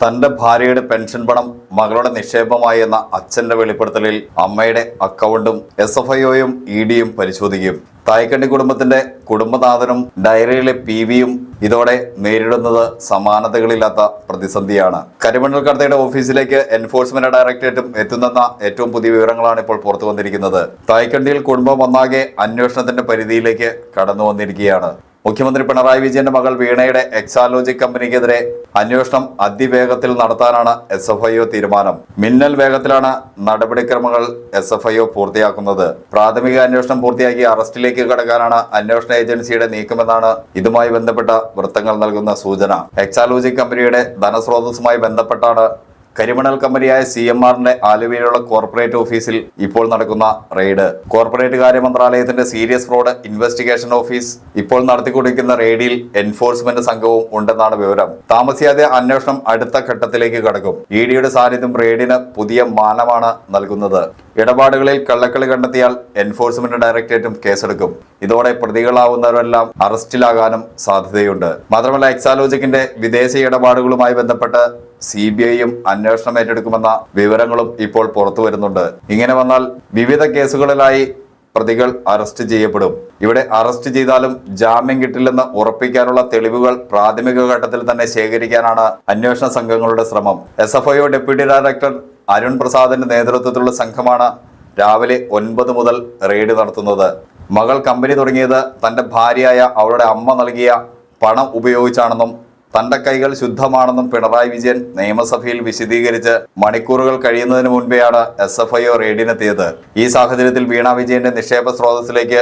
തന്റെ ഭാര്യയുടെ പെൻഷൻ പണം മകളുടെ നിക്ഷേപമായി എന്ന അച്ഛന്റെ വെളിപ്പെടുത്തലിൽ അമ്മയുടെ അക്കൗണ്ടും എസ് എഫ് ഐഒയും ഇ ഡിയും പരിശോധിക്കും. തായ്ക്കണ്ടി കുടുംബത്തിന്റെ കുടുംബനാഥനും ഡയറിയിലെ പി വിയും ഇതോടെ നേരിടുന്നത് സമാനതകളില്ലാത്ത പ്രതിസന്ധിയാണ്. കരിമണൽ കടത്തയുടെ ഓഫീസിലേക്ക് എൻഫോഴ്സ്മെന്റ് ഡയറക്ടറേറ്റും എത്തുന്നെന്ന ഏറ്റവും പുതിയ വിവരങ്ങളാണ് ഇപ്പോൾ പുറത്തു വന്നിരിക്കുന്നത് തായ്ക്കണ്ടിയിൽ കുടുംബം ഒന്നാകെ അന്വേഷണത്തിന്റെ പരിധിയിലേക്ക് കടന്നു വന്നിരിക്കുകയാണ് മുഖ്യമന്ത്രി പിണറായി വിജയന്റെ മകൾ വീണയുടെ എക്സാലോജി കമ്പനിക്കെതിരെ അന്വേഷണം അതിവേഗത്തിൽ നടത്താനാണ് എസ് എഫ് ഐ ഒ തീരുമാനം. മിന്നൽ വേഗത്തിലാണ് നടപടിക്രമങ്ങൾ എസ് എഫ് ഐ ഒ പൂർത്തിയാക്കുന്നത്. പ്രാഥമിക അന്വേഷണം പൂർത്തിയാക്കി അറസ്റ്റിലേക്ക് കടക്കാനാണ് അന്വേഷണ ഏജൻസിയുടെ നീക്കമെന്നാണ് ഇതുമായി ബന്ധപ്പെട്ട വൃത്തങ്ങൾ നൽകുന്ന സൂചന. എക്സാലോജി കമ്പനിയുടെ ധനസ്രോതസ്സുമായി ബന്ധപ്പെട്ടാണ് കരിമണൽ കമ്പനിയായ സി എം ആറിന്റെ ആലുവയിലുള്ള കോർപ്പറേറ്റ് ഓഫീസിൽ ഇപ്പോൾ നടക്കുന്ന റെയ്ഡ്. കോർപ്പറേറ്റ് കാര്യ മന്ത്രാലയത്തിന്റെ സീരിയസ് ഫ്രോഡ് ഇൻവെസ്റ്റിഗേഷൻ ഓഫീസ് ഇപ്പോൾ നടത്തിക്കൊണ്ടിരിക്കുന്ന റെയ്ഡിൽ എൻഫോഴ്സ്മെന്റ് സംഘവും ഉണ്ടെന്നാണ് വിവരം. താമസിയാതെ അന്വേഷണം അടുത്ത ഘട്ടത്തിലേക്ക് കടക്കും. ഇ ഡിയുടെ സാന്നിധ്യം റെയ്ഡിന് പുതിയ മാനമാണ് നൽകുന്നത്. ഇടപാടുകളിൽ കള്ളക്കളി കണ്ടെത്തിയാൽ എൻഫോഴ്സ്മെന്റ് ഡയറക്ടറേറ്റും കേസെടുക്കും. ഇതോടെ പ്രതികളാവുന്നവരെല്ലാം അറസ്റ്റിലാകാനും സാധ്യതയുണ്ട്. മാത്രമല്ല എക്സാലോജിക്കിന്റെ വിദേശ ഇടപാടുകളുമായി ബന്ധപ്പെട്ട് സി ബി ഐയും അന്വേഷണം ഏറ്റെടുക്കുമെന്ന വിവരങ്ങളും ഇപ്പോൾ പുറത്തു വരുന്നുണ്ട്. ഇങ്ങനെ വന്നാൽ വിവിധ കേസുകളിലായി പ്രതികൾ അറസ്റ്റ് ചെയ്യപ്പെടും. ഇവിടെ അറസ്റ്റ് ചെയ്താലും ജാമ്യം കിട്ടില്ലെന്ന് ഉറപ്പിക്കാനുള്ള തെളിവുകൾ പ്രാഥമിക ഘട്ടത്തിൽ തന്നെ ശേഖരിക്കാനാണ് അന്വേഷണ സംഘങ്ങളുടെ ശ്രമം. S F I deputy director Arun പ്രസാദിന്റെ നേതൃത്വത്തിലുള്ള സംഘമാണ് രാവിലെ ഒൻപത് മുതൽ റെയ്ഡ് നടത്തുന്നത്. മകൾ കമ്പനി തുടങ്ങിയത് തന്റെ ഭാര്യയായ അവളുടെ അമ്മ നൽകിയ പണം ഉപയോഗിച്ചാണെന്നും തന്റെ കൈകൾ ശുദ്ധമാണെന്നും പിണറായി വിജയൻ നിയമസഭയിൽ വിശദീകരിച്ച് മണിക്കൂറുകൾ കഴിയുന്നതിന് മുൻപെയാണ് എസ് എഫ് ഐ ഒ റെയ്ഡിനെത്തിയത്. ഈ സാഹചര്യത്തിൽ വീണ വിജയന്റെ നിക്ഷേപ സ്രോതസ്സിലേക്ക്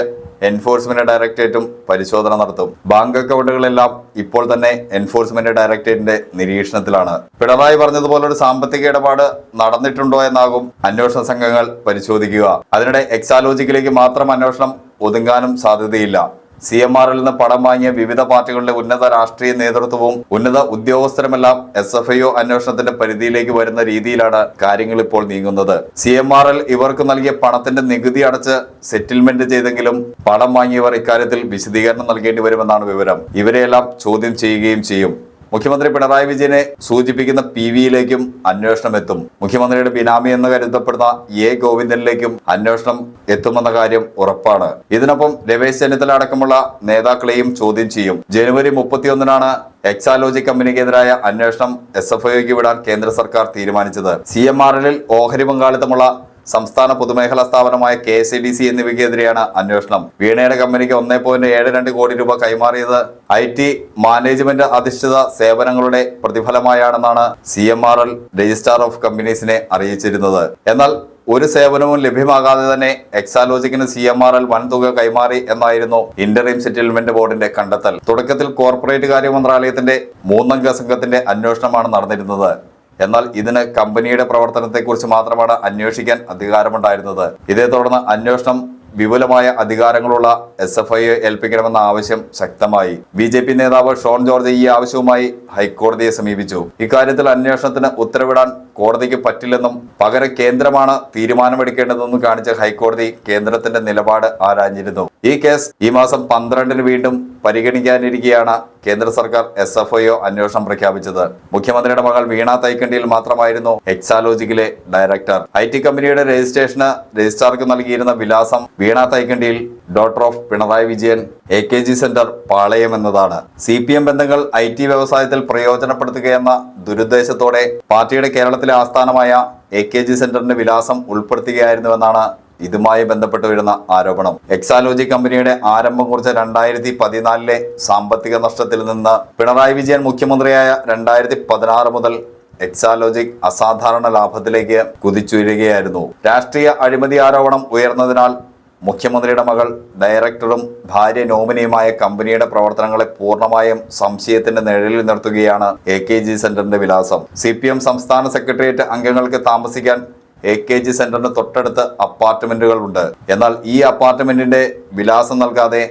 എൻഫോഴ്സ്മെന്റ് ഡയറക്ടറേറ്റും പരിശോധന നടത്തും. ബാങ്ക് അക്കൗണ്ടുകളെല്ലാം ഇപ്പോൾ തന്നെ എൻഫോഴ്സ്മെന്റ് ഡയറക്ടറേറ്റിന്റെ നിരീക്ഷണത്തിലാണ്. പിണറായി പറഞ്ഞതുപോലെ ഒരു സാമ്പത്തിക ഇടപാട് നടന്നിട്ടുണ്ടോ എന്നാകും അന്വേഷണ സംഘങ്ങൾ പരിശോധിക്കുക. അതിനിടെ എക്സാലോജിക്കിലേക്ക് മാത്രം അന്വേഷണം ഒതുങ്ങാനും സാധ്യതയില്ല. സി എം ആറിൽ നിന്ന് പണം വാങ്ങിയ വിവിധ പാർട്ടികളുടെ ഉന്നത രാഷ്ട്രീയ നേതൃത്വവും ഉന്നത ഉദ്യോഗസ്ഥരുമെല്ലാം എസ് എഫ് ഐ ഒ അന്വേഷണത്തിന്റെ പരിധിയിലേക്ക് വരുന്ന രീതിയിലാണ് കാര്യങ്ങൾ ഇപ്പോൾ നീങ്ങുന്നത്. സി എം ആർ എൽ ഇവർക്ക് നൽകിയ പണത്തിന്റെ നികുതി അടച്ച് സെറ്റിൽമെന്റ് ചെയ്തെങ്കിലും പണം വാങ്ങിയവർ ഇക്കാര്യത്തിൽ വിശദീകരണം നൽകേണ്ടി വരുമെന്നാണ് വിവരം. ഇവരെയെല്ലാം ചോദ്യം ചെയ്യുകയും ചെയ്യും. മുഖ്യമന്ത്രി പിണറായി വിജയനെ സൂചിപ്പിക്കുന്ന പി വിയിലേക്കും അന്വേഷണം എത്തും മുഖ്യമന്ത്രിയുടെ ബിനാമി എന്ന് കരുതപ്പെടുന്ന എ ഗോവിന്ദനിലേക്കും അന്വേഷണം എത്തുമെന്ന കാര്യം ഉറപ്പാണ്. ഇതിനൊപ്പം രമേശ് ചെന്നിത്തല അടക്കമുള്ള നേതാക്കളെയും ചോദ്യം ചെയ്യും. ജനുവരി മുപ്പത്തിയൊന്നിനാണ് എക്സാലോജി കമ്പനിക്കെതിരായ അന്വേഷണം എസ് എഫ് ഐക്ക് വിടാൻ കേന്ദ്ര സർക്കാർ തീരുമാനിച്ചത്. സി എം ആർ എല്ലിൽ ഓഹരി പങ്കാളിത്തമുള്ള സംസ്ഥാന പൊതുമേഖലാ സ്ഥാപനമായ കെ എസ് ഡി സി എന്നിവയ്ക്കെതിരെയാണ് അന്വേഷണം. വീണയുടെ കമ്പനിക്ക് ഒന്നേ പോയിന്റ് ഏഴ് രണ്ട് കോടി രൂപ കൈമാറിയത് ഐ ടി മാനേജ്മെന്റ് അധിഷ്ഠിത സേവനങ്ങളുടെ പ്രതിഫലമായാണെന്നാണ് C M R L registrar of കമ്പനീസിനെ അറിയിച്ചിരുന്നത്. എന്നാൽ ഒരു സേവനവും ലഭ്യമാകാതെ തന്നെ എക്സാലോജിക്കിന് സി എം ആർ എൽ വൻതുക കൈമാറി എന്നായിരുന്നു ഇന്റർഇം സെറ്റിൽമെന്റ് ബോർഡിന്റെ കണ്ടെത്തൽ. തുടക്കത്തിൽ കോർപ്പറേറ്റ് കാര്യ മന്ത്രാലയത്തിന്റെ മൂന്നംഗ സംഘത്തിന്റെ അന്വേഷണമാണ് നടന്നിരുന്നത്. എന്നാൽ ഇതിന് കമ്പനിയുടെ പ്രവർത്തനത്തെക്കുറിച്ച് മാത്രമാണ് അന്വേഷിക്കാൻ അധികാരമുണ്ടായിരുന്നത്. ഇതേ തുടർന്ന് അന്വേഷണം വിപുലമായ അധികാരങ്ങളുള്ള എസ് എഫ് ഐ ഏൽപ്പിക്കണമെന്ന ആവശ്യം ശക്തമായി. ബി ജെ പി നേതാവ് ഷോൺ ജോർജ് ഈ ആവശ്യവുമായി ഹൈക്കോടതിയെ സമീപിച്ചു. ഇക്കാര്യത്തിൽ അന്വേഷണത്തിന് ഉത്തരവിടാൻ കോടതിക്ക് പറ്റില്ലെന്നും പകരം കേന്ദ്രമാണ് തീരുമാനമെടുക്കേണ്ടതെന്നും കാണിച്ച് ഹൈക്കോടതി കേന്ദ്രത്തിന്റെ നിലപാട് ആരാഞ്ഞിരുന്നു. ഈ കേസ് ഈ മാസം പന്ത്രണ്ടിന് വീണ്ടും പരിഗണിക്കാനിരിക്കെയാണ് കേന്ദ്ര സർക്കാർ എസ് എഫ് ഐ ഒ അന്വേഷണം പ്രഖ്യാപിച്ചത്. മുഖ്യമന്ത്രിയുടെ മകൾ വീണ തൈക്കണ്ടിയിൽ മാത്രമായിരുന്നു എക്സാലോജിക്കിലെ ഡയറക്ടർ. ഐ ടി കമ്പനിയുടെ രജിസ്ട്രേഷന് രജിസ്ട്രാർക്ക് നൽകിയിരുന്ന വിലാസം Veena Thaikandiyil daughter of Pinarayi Vijayan A K G centre Palayam എന്നതാണ്. സി പി എം ബന്ധങ്ങൾ ഐ ടി വ്യവസായത്തിൽ പ്രയോജനപ്പെടുത്തുകയെന്ന ദുരുദ്ദേശത്തോടെ പാർട്ടിയുടെ കേരളത്തിലെ ആസ്ഥാനമായ എ കെ ജി സെന്ററിന്റെ വിലാസം ഉൾപ്പെടുത്തുകയായിരുന്നുവെന്നാണ് ഇതുമായി ബന്ധപ്പെട്ട് വരുന്ന ആരോപണം. എക്സാലോജി കമ്പനിയുടെ ആരംഭം കുറിച്ച രണ്ടായിരത്തി പതിനാലിലെ സാമ്പത്തിക നഷ്ടത്തിൽ നിന്ന് പിണറായി വിജയൻ മുഖ്യമന്ത്രിയായ രണ്ടായിരത്തി പതിനാറ് മുതൽ എക്സാലോജിക് അസാധാരണ ലാഭത്തിലേക്ക് കുതിച്ചുയരുകയായിരുന്നു. രാഷ്ട്രീയ അഴിമതി ആരോപണം ഉയർന്നതിനാൽ മുഖ്യമന്ത്രിയുടെ മകൾ ഡയറക്ടറും ഭാര്യ നോമിനിയുമായ കമ്പനിയുടെ പ്രവർത്തനങ്ങളെ പൂർണമായും സംശയത്തിന്റെ നിഴലിൽ നിർത്തുകയാണ് എ കെ ജി സെന്ററിന്റെ വിലാസം. സി പി എം സംസ്ഥാന സെക്രട്ടേറിയറ്റ് അംഗങ്ങൾക്ക് താമസിക്കാൻ എ കെ ജി സെന്ററിന് തൊട്ടടുത്ത് അപ്പാർട്ട്മെന്റുകൾ ഉണ്ട് എന്നാൽ ഈ അപ്പാർട്ട്മെന്റിന്റെ വിലാസം നൽകാതെ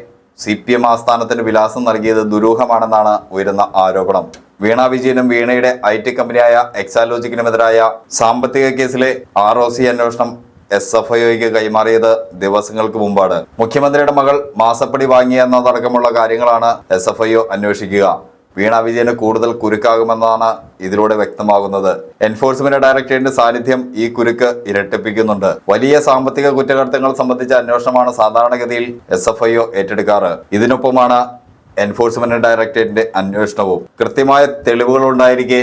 സി പി എം ആസ്ഥാനത്തിന് വിലാസം നൽകിയത് ദുരൂഹമാണെന്നാണ് ഉയരുന്ന ആരോപണം. വീണ വിജയനും വീണയുടെ ഐ ടി കമ്പനിയായ എക്സാലോജിക്കിനുമെതിരായ സാമ്പത്തിക കേസിലെ ആർ ഒ സി അന്വേഷണം എസ് എഫ് ഐക്ക് കൈമാറിയത് ദിവസങ്ങൾക്ക് മുമ്പാണ്. മുഖ്യമന്ത്രിയുടെ മകൾ മാസപ്പടി വാങ്ങിയെന്നതടക്കമുള്ള കാര്യങ്ങളാണ് എസ് എഫ് ഐ അന്വേഷിക്കുക. വീണ വിജയന് കൂടുതൽ കുരുക്കാകുമെന്നാണ് ഇതിലൂടെ വ്യക്തമാകുന്നത്. എൻഫോഴ്സ്മെന്റ് ഡയറക്ടറേറ്റിന്റെ സാന്നിധ്യം ഈ കുരുക്ക് ഇരട്ടിപ്പിക്കുന്നുണ്ട്. വലിയ സാമ്പത്തിക കുറ്റകൃത്യങ്ങൾ സംബന്ധിച്ച അന്വേഷണമാണ് സാധാരണഗതിയിൽ എസ് എഫ് ഐ ഒ ഏറ്റെടുക്കാറ്. ഇതിനൊപ്പമാണ് എൻഫോഴ്സ്മെന്റ് ഡയറക്ടറേറ്റിന്റെ അന്വേഷണവും. കൃത്യമായ തെളിവുകൾ ഉണ്ടായിരിക്കെ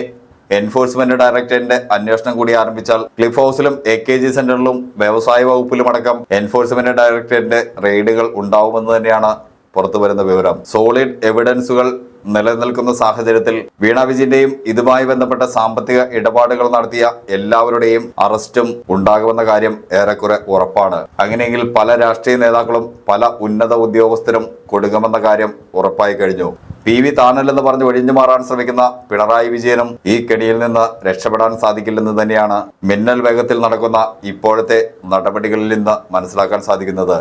എൻഫോഴ്സ്മെന്റ് ഡയറക്ടറേറ്റിന്റെ അന്വേഷണം കൂടി ആരംഭിച്ചാൽ ക്ലിഫ് ഹൗസിലും എ കെ ജി സെന്ററിലും വ്യവസായ വകുപ്പിലും അടക്കം എൻഫോഴ്സ്മെന്റ് ഡയറക്ടറേറ്റിന്റെ റെയ്ഡുകൾ ഉണ്ടാവുമെന്ന് തന്നെയാണ് പുറത്തുവരുന്ന വിവരം. സോളിഡ് എവിഡൻസുകൾ നിലനിൽക്കുന്ന സാഹചര്യത്തിൽ വീണ വിജയന്റെയും ഇതുമായി ബന്ധപ്പെട്ട സാമ്പത്തിക ഇടപാടുകൾ നടത്തിയ എല്ലാവരുടെയും അറസ്റ്റും ഉണ്ടാകുമെന്ന കാര്യം ഏറെക്കുറെ ഉറപ്പാണ്. അങ്ങനെയെങ്കിൽ പല രാഷ്ട്രീയ നേതാക്കളും പല ഉന്നത ഉദ്യോഗസ്ഥരും കൊടുക്കുമെന്ന കാര്യം ഉറപ്പായി കഴിഞ്ഞു. പി വി താനല്ലെന്ന് പറഞ്ഞ് ഒഴിഞ്ഞു മാറാൻ ശ്രമിക്കുന്ന പിണറായി വിജയനും ഈ കെണിയിൽ നിന്ന് രക്ഷപ്പെടാൻ സാധിക്കില്ലെന്ന് തന്നെയാണ് മിന്നൽ വേഗത്തിൽ നടക്കുന്ന ഇപ്പോഴത്തെ നടപടികളിൽ നിന്ന് മനസ്സിലാക്കാൻ സാധിക്കുന്നത്.